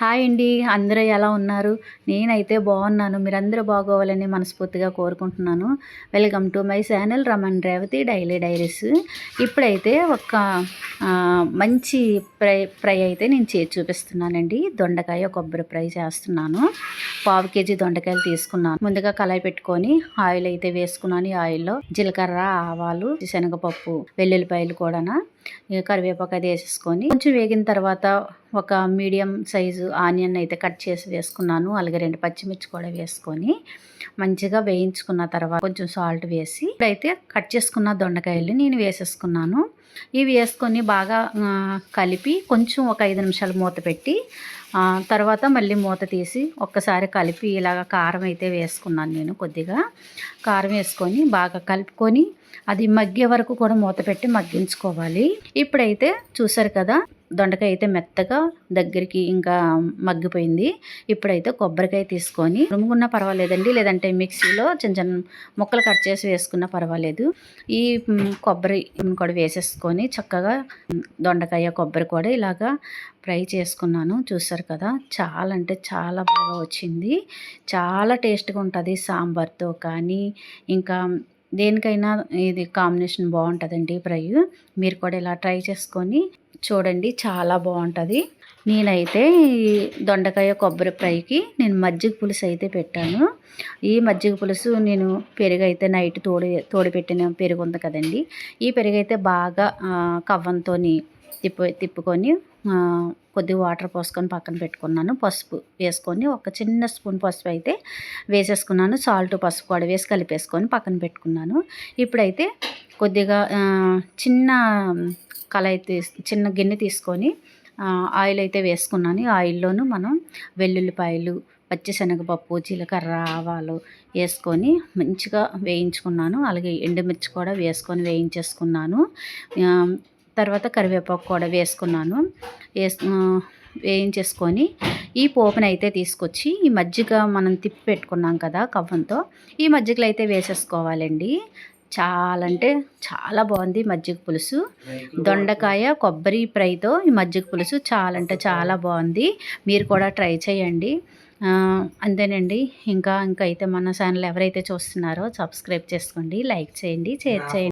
Hi అండి. అందరూ ఎలా ఉన్నారు? నేనైతే బాగున్నాను. మీరందరూ బాగోవాలని మనస్ఫూర్తిగా కోరుకుంటున్నాను. Welcome to my channel Raman Revathi daily diaries ఇప్పుడైతే ఒక మంచి ఫ్రై ఫ్రై అయితే నేను చేసి చూపిస్తున్నానండి. దొండకాయ కొబ్బరి ఫ్రై చేస్తున్నాను. పావు కేజీ దొండకాయలు తీసుకున్నాను. ముందుగా కళాయి పెట్టుకొని ఆయిల్ అయితే వేసుకున్నాను ఈ ఆయిల్లో. జీలకర్ర ఆవాలు శనగపప్పు వెల్లుల్లిపాయలు కూడా కరివేపాకు అది వేసేసుకొని కొంచెం వేగిన తర్వాత ఒక మీడియం సైజు ఆనియన్ అయితే కట్ చేసి వేసుకున్నాను. అలాగే రెండు పచ్చిమిర్చి కూడా వేసుకొని మంచిగా వేయించుకున్న తర్వాత కొంచెం సాల్ట్ వేసి ఇప్పుడైతే కట్ చేసుకున్న దొండకాయలు నేను వేసేసుకున్నాను. ఇవి వేసుకొని బాగా కలిపి కొంచెం ఒక ఐదు నిమిషాలు మూత పెట్టి తర్వాత మళ్ళీ మూత తీసి ఒక్కసారి కలిపి ఇలాగ కారం అయితే వేసుకున్నాను నేను కొద్దిగా. కారం వేసుకొని బాగా కలుపుకొని అది మగ్గే వరకు కూడా మూత పెట్టి మగ్గించుకోవాలి. ఇప్పుడైతే చూసారు కదా దొండకాయ అయితే మెత్తగా దగ్గరికి ఇంకా మగ్గిపోయింది. ఇప్పుడైతే కొబ్బరికాయ తీసుకొని రుమ్ముకున్నా పర్వాలేదండి లేదంటే మిక్సీలో చిన్న చిన్న ముక్కలు కట్ చేసి వేసుకున్నా పర్వాలేదు. ఈ కొబ్బరి కూడా వేసేసుకొని చక్కగా దొండకాయ కొబ్బరి కూడా ఇలాగా ఫ్రై చేసుకున్నాను. చూసారు కదా చాలా అంటే చాలా బాగా వచ్చింది. చాలా టేస్ట్గా ఉంటుంది సాంబార్తో కానీ ఇంకా దేనికైనా ఇది కాంబినేషన్ బాగుంటుందండి ఫ్రై. మీరు కూడా ఇలా ట్రై చేసుకొని చూడండి చాలా బాగుంటుంది. నేనైతే ఈ దొండకాయ కొబ్బరి ఫ్రైకి నేను మజ్జిగ పులుసు అయితే పెట్టాను. ఈ మజ్జిగ పులుసు నేను పెరుగు అయితే నైట్ తోడి తోడిపెట్టిన పెరుగు ఉంది కదండి. ఈ పెరుగు అయితే బాగా కవ్వంతో తిప్పు తిప్పుకొని కొద్ది కొద్దిగా వాటర్ పోసుకొని పక్కన పెట్టుకున్నాను. పసుపు వేసుకొని ఒక చిన్న స్పూన్ పసుపు అయితే వేసేసుకున్నాను. సాల్ట్ పసుపు కూడా వేసి కలిపేసుకొని పక్కన పెట్టుకున్నాను. ఇప్పుడైతే కొద్దిగా చిన్న కళాయి చిన్న గిన్నె తీసుకొని ఆయిల్ అయితే వేసుకున్నాను. ఈ ఆయిల్లోనూ మనం వెల్లుల్లిపాయలు పచ్చిశనగపప్పు జీలకర్ర ఆవాలు వేసుకొని మంచిగా వేయించుకున్నాను. అలాగే ఎండుమిర్చి కూడా వేసుకొని వేయించేసుకున్నాను. తర్వాత కరివేపాకు కూడా వేసుకున్నాను. వేసు వేయించేసుకొని ఈ పోపును అయితే తీసుకొచ్చి ఈ మజ్జిగ మనం తిప్పి పెట్టుకున్నాం కదా కవ్వంతో ఈ మజ్జిగలో అయితే వేసేసుకోవాలండి. చాలా అంటే చాలా బాగుంది మజ్జిగ పులుసు. దొండకాయ కొబ్బరి ఫ్రైతో ఈ మజ్జిగ పులుసు చాలా అంటే చాలా బాగుంది. మీరు కూడా ట్రై చేయండి. అంతేనండి. ఇంకా ఇంకా అయితే మన ఛానల్ ఎవరైతే చూస్తున్నారో సబ్స్క్రైబ్ చేసుకోండి లైక్ చేయండి షేర్ చేయండి.